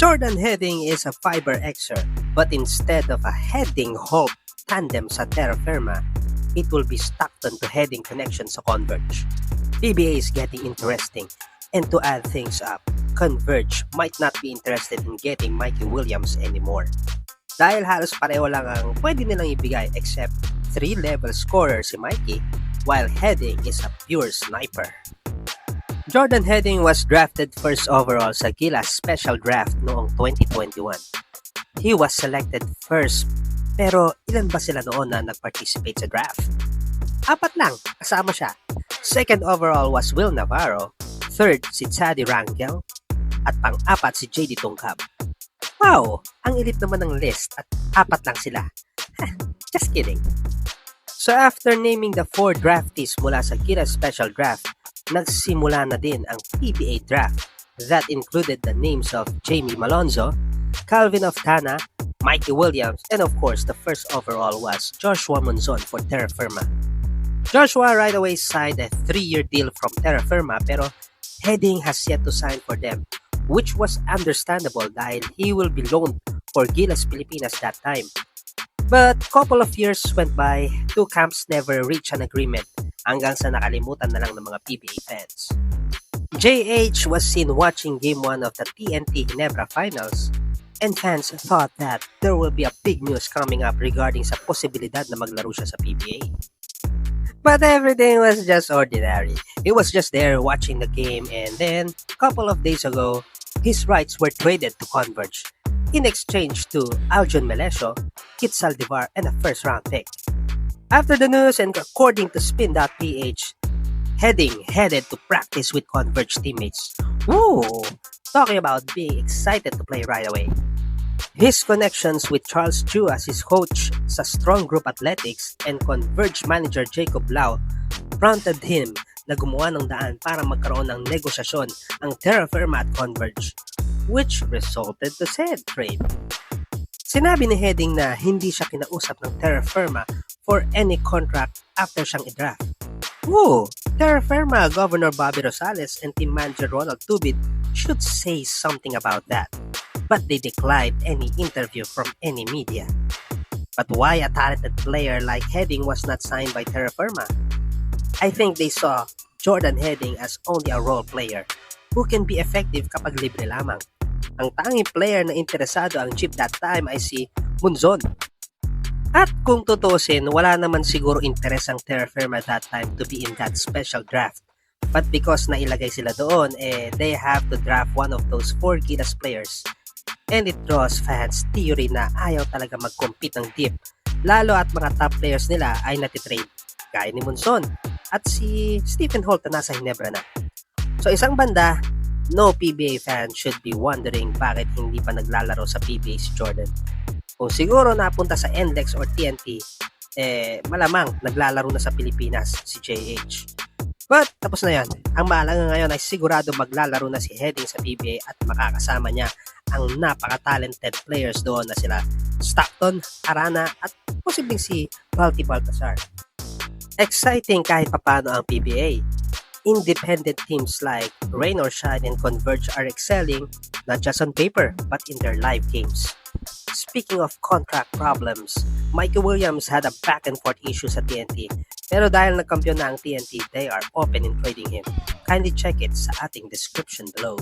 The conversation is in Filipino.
Jordan Heading is a fiber Xer, but instead of a heading halt tandem sa terra firma, it will be Stockton to heading connection sa Converge. PBA is getting interesting, and to add things up, Converge might not be interested in getting Mikey Williams anymore. Dahil halos pareho lang ang pwede nilang ibigay except 3-level scorer si Mikey, while Heading is a pure sniper. Jordan Heading was drafted first overall sa Gilas Special Draft noong 2021. He was selected first, pero ilan ba sila noon na nag-participate sa draft? Apat lang, kasama siya. Second overall was Will Navarro, third si Taddy Rangel, at pang-apat si JD Tungkab. Wow, ang elite naman ng list at apat lang sila. Just kidding. So after naming the four draftees mula sa Gilas Special Draft, nagsimula na din ang PBA draft that included the names of Jamie Malonzo, Calvin Oftana, Mikey Williams, and of course the first overall was Joshua Monzon for Terra Firma. Joshua right away signed a three-year deal from Terra Firma pero Heading has yet to sign for them which was understandable dahil he will be loaned for Gilas Pilipinas that time. But couple of years went by, two camps never reached an agreement hanggang sa nakalimutan na lang ng mga PBA fans. JH was seen watching Game 1 of the TNT Ginebra Finals and fans thought that there will be a big news coming up regarding sa posibilidad na maglaro siya sa PBA. But everything was just ordinary. He was just there watching the game and then, couple of days ago, his rights were traded to Converge in exchange to Aljon Melesio, Kit Saldivar, and a first round pick. After the news and according to spin.ph, Heading headed to practice with Converge teammates. Woo! Talking about being excited to play right away. His connections with Charles Chu as his coach sa Strong Group Athletics and Converge manager Jacob Lau prompted him na gumawa ng daan para magkaroon ng negosyasyon ang Terra Firma at Converge, which resulted to said trade. Sinabi ni Heading na hindi siya kinausap ng Terra Firma for any contract after siyang i-draft. Woo! Terra Firma Governor Bobby Rosales and team manager Ronald Tubid should say something about that. But they declined any interview from any media. But why a talented player like Heading was not signed by Terra Firma? I think they saw Jordan Heading as only a role player who can be effective kapag libre lamang. Ang tanging player na interesado ang chip that time ay si Munzon at kung tutusin, wala naman siguro interes ang Terra Firma that time to be in that special draft. But because nailagay sila doon, eh, they have to draft one of those four Gilas players. And it draws fans theory na ayaw talaga mag-compete ng deep. Lalo at mga top players nila ay natitrade. Gaya ni Monson at si Stephen Holt na nasa Hinebra na. So isang banda, no PBA fan should be wondering bakit hindi pa naglalaro sa PBA si Jordan kung siguro napunta sa NLEX or TNT, eh, malamang naglalaro na sa Pilipinas si JH. But, tapos na yan. Ang mahalaga ngayon ay sigurado maglalaro na si Heading sa PBA at makakasama niya ang napaka-talented players doon na sila Stockton, Arana at posibleng si Balti Baltasar. Exciting kahit papano ang PBA. Independent teams like Rain or Shine and Converge are excelling not just on paper but in their live games. Speaking of contract problems, Mikey Williams had a back and forth issue sa TNT. Pero dahil nagkampiyon na ang TNT, they are open in trading him. Kindly check it sa ating description below.